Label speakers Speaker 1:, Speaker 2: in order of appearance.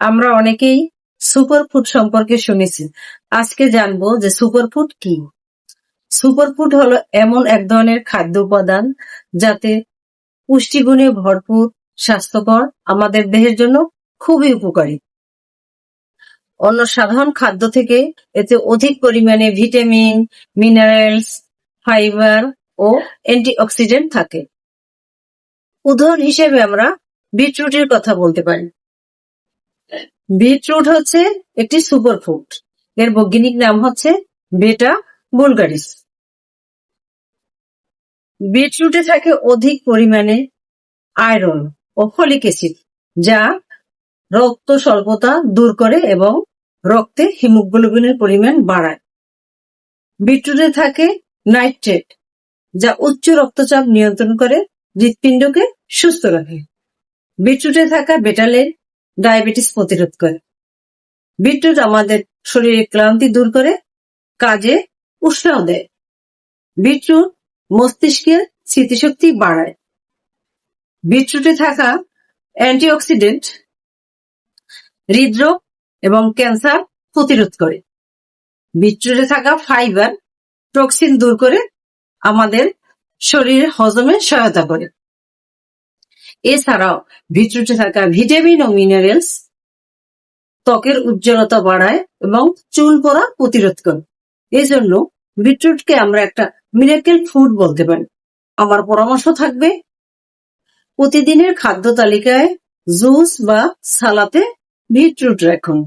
Speaker 1: আমরা অনেকেই সুপারফুড সম্পর্কে শুনেছি। আজকে জানব যে সুপারফুড কি? সুপারফুড হলো এমন এক ধরনের খাদ্য উপাদান যাতে পুষ্টিগুণে ভরপুর, স্বাস্থ্যকর, আমাদের দেহের জন্য খুবই উপকারী। অন্য সাধারণ খাদ্য থেকে এতে অধিক পরিমাণে ভিটামিন, মিনারেলস, ফাইবার ও অ্যান্টিঅক্সিডেন্ট থাকে। উদাহরণ হিসেবে আমরা বিটরুটের কথা বলতে পারি। বিটরুট হচ্ছে একটি সুপারফুড। এর বৈজ্ঞানিক নাম হচ্ছে বেটা বুলগারিস। বিটরুটে থাকে অধিক পরিমাণে আয়রন ও ফলিক অ্যাসিড, যা রক্ত স্বল্পতা দূর করে এবং রক্তে হিমোগ্লোবিনের পরিমাণ বাড়ায়। বিটরুটে থাকে নাইট্রেট, যা উচ্চ রক্তচাপ নিয়ন্ত্রণ করে হৃৎপিণ্ডকে সুস্থ রাখে। বিটরুটে থাকা বেটালেন ডায়াবেটিস প্রতিরোধ করে। বিটরুট আমাদের শরীরে ক্লান্তি দূর করে, কাজে উৎসাহ দেয়। বিটরুট মস্তিষ্কের স্মৃতিশক্তি বাড়ায়। বিটরুটে থাকা অ্যান্টিঅক্সিডেন্ট হৃদরোগ এবং ক্যান্সার প্রতিরোধ করে। বিটরুটে থাকা ফাইবার টক্সিন দূর করে আমাদের শরীরে হজমে সহায়তা করে। এছাড়াও বিটরুটে থাকা ভিটামিন ও মিনারেলস ত্বকের উজ্জ্বলতা বাড়ায় এবং চুল পড়া প্রতিরোধ করে। এই জন্য বিটরুটকে আমরা একটা মিরাকেল ফুড বলতে পারি। আমার পরামর্শ থাকবে, প্রতিদিনের খাদ্য তালিকায় জুস বা সালাতে বিটরুট রাখুন।